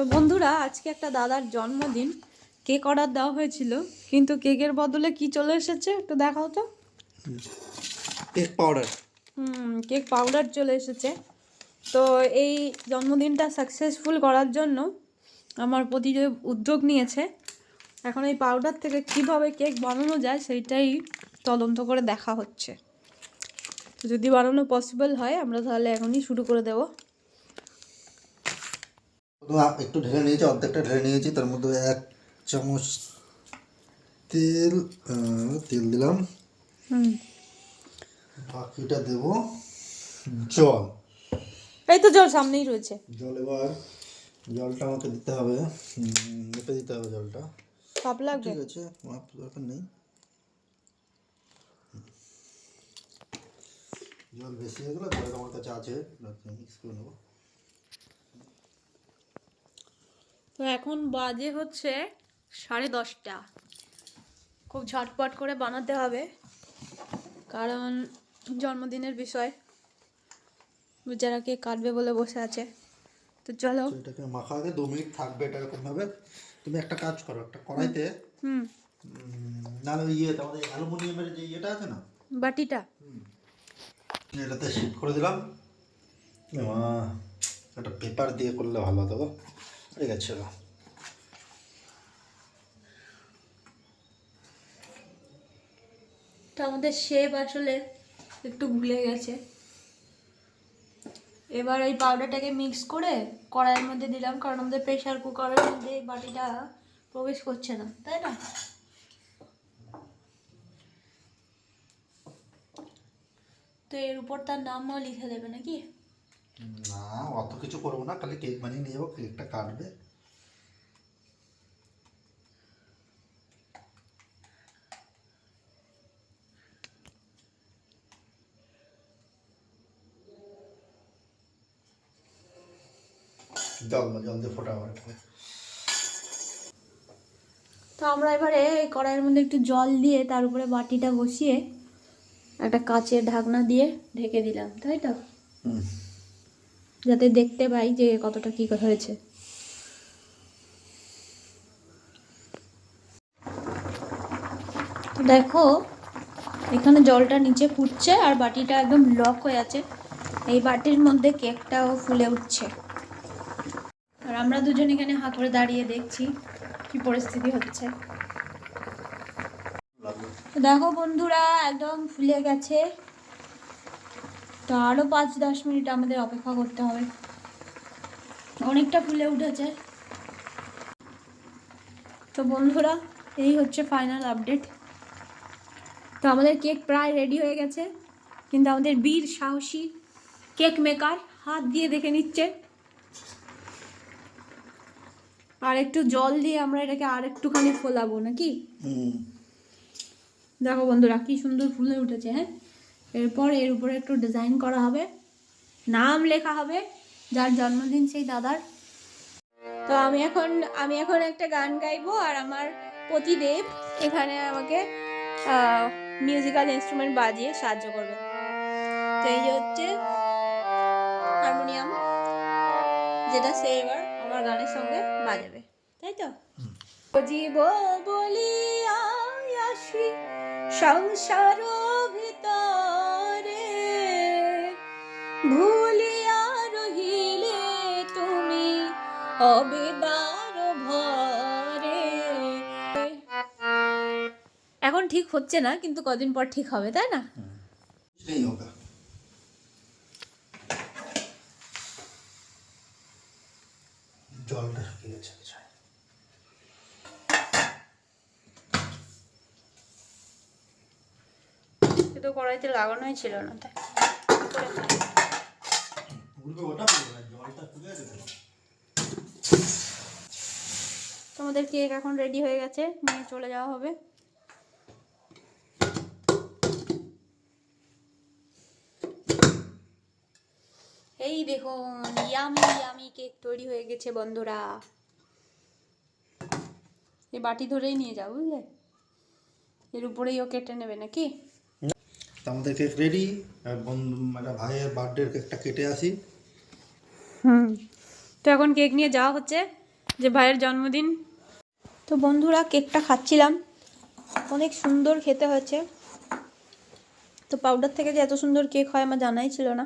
তো বন্ধুরা আজকে একটা দাদার জন্মদিন। কেক অর্ডার দেওয়া হয়েছিল কিন্তু কেকের বদলে কি চলে এসেছে একটু দেখাও তো। Cake powder. হুম কেক পাউডার চলে এসেছে। তো এই জন্মদিনটা সাকসেসফুল করার জন্য আমার প্রতি যে উদ্যোগ নিয়েছে। এখন এই পাউডার থেকে কীভাবে কেক বানানো যায় সেইটাই তদন্ত করে দেখা হচ্ছে। তো যদি বানানো পসিবল হয় আমরা তাহলে এখনই শুরু করে দেবো। প্রথমে একটু ঢেলে নিয়েছি অর্ধেকটা ঢেলে নিয়েছি তার মধ্যে এক চামচ তেল আহ, তেল দিলাম। হুম। বাকিটা দেব জল। এই তো জল সামনেই রয়েছে। জল এবার জলটা আমাকে দিতে হবে। উম, মেপে দিতে হবে জলটা। কাপ লাগবে। ঠিক আছে মাপ দরকার নেই। জল বেশি হয়ে গেলে জল আমার কাছে আছে মিক্স করে নেব। তো এখন বাজে হচ্ছে সাড়ে দশটা। খুব ঝটপট করে বানাতে হবে কারণ জন্মদিনের বিষয়। যারা কে কাটবে বলে বসে আছে। তো চলো। এটাকে মাখা আগে দু মিনিট থাকবে এটা এরকম ভাবে তুমি একটা কাজ করো একটা কড়াইতে হুম। নাহলে ইয়ে আমাদের অ্যালুমিনিয়ামের যে ইয়েটা আছে না? বাটিটা। এটাতে করে দিলাম। মা একটা পেপার দিয়ে করলে ভালো হতো চলো তো আমাদের শেপ আসলে একটু ভুলে গেছে। এবার এই পাউডারটাকে মিক্স করে কড়াইয়ের মধ্যে দিলাম, কারণ আমাদের প্রেশার কুকারের মধ্যে এই বাটিটা প্রবেশ করছে না, তাই না? তো এর উপর তার নামও লিখে দেবে নাকি? না অত কিছু করব না খালি কেক বানিয়ে নিয়ে যাব কেকটা কাটবে। জল জল দিয়ে ফোটাবো তো আমরা এবারে কড়াইয়ের মধ্যে একটু জল দিয়ে তার উপরে বাটিটা বসিয়ে একটা কাচের ঢাকনা দিয়ে ঢেকে দিলাম তাই তো? হুম। যাতে দেখতে পাই যে কতটা কী হয়েছে। দেখো, এখানে জলটা নিচে ফুটছে আর বাটিটা একদম লক হয়ে আছে। এই বাটির মধ্যে কেকটাও ফুলে উঠছে। আর আমরা দুজন এখানে হাত করে দাঁড়িয়ে দেখছি কি পরিস্থিতি হচ্ছে। দেখো বন্ধুরা, একদম ফুলে গেছে। তো আরও পাঁচ দশ মিনিট আমাদের অপেক্ষা করতে হবে। অনেকটা ফুলে উঠেছে। তো বন্ধুরা এই হচ্ছে ফাইনাল আপডেট তো আমাদের কেক প্রায় রেডি হয়ে গেছে কিন্তু আমাদের বীর সাহসী কেক মেকার হাত দিয়ে দেখে নিচ্ছে। আর একটু জল দিয়ে আমরা এটাকে আর একটুখানি ফোলাবো নাকি? হুম। দেখো বন্ধুরা কি সুন্দর ফুলে উঠেছে হ্যাঁ? এরপর এর উপরে একটু ডিজাইন করা হবে। নাম লেখা হবে, যার জন্মদিন সেই দাদার। তো আমি এখন আমি এখন একটা গান গাইবো আর আমার পতিদেব এখানে আমাকে মিউজিক্যাল ইনস্ট্রুমেন্ট বাজিয়ে সাহায্য করবে। তো এই হচ্ছে হারমোনিয়াম যেটা সে এবার আমার গানের সঙ্গে বাজাবে। তাই তো? জীব বলিয়া আসি, সংসার ভিতরে ভুলিয়া রহিলে তুমি অবিদার ভরে। এখন ঠিক হচ্ছে না কিন্তু কদিন পর ঠিক হবে তাই না? জলটা শুকিয়ে গেছে তো কড়াইতে লাগানোই ছিল না তাই। তোমাদের কেক এখন রেডি হয়ে গেছে নিয়ে চলে যাওয়া হবে। এই দেখুন ইয়ামি ইয়ামি কেক তৈরি হয়ে গেছে বন্ধুরা। এই বাটি ধরেই নিয়ে যাও বুঝলে? এর উপরেই ও কেটে নেবে নাকি? আমাদের কেক রেডি মানে ভাইয়ের বার্থডের কেকটা কেটে আসি। হুম তো এখন কেক নিয়ে যাওয়া হচ্ছে যে ভাইয়ের জন্মদিন। তো বন্ধুরা কেকটা খাচ্ছিলাম। অনেক সুন্দর খেতে হয়েছে। তো পাউডার থেকে যে এত সুন্দর কেক হয় আমার জানাই ছিল না।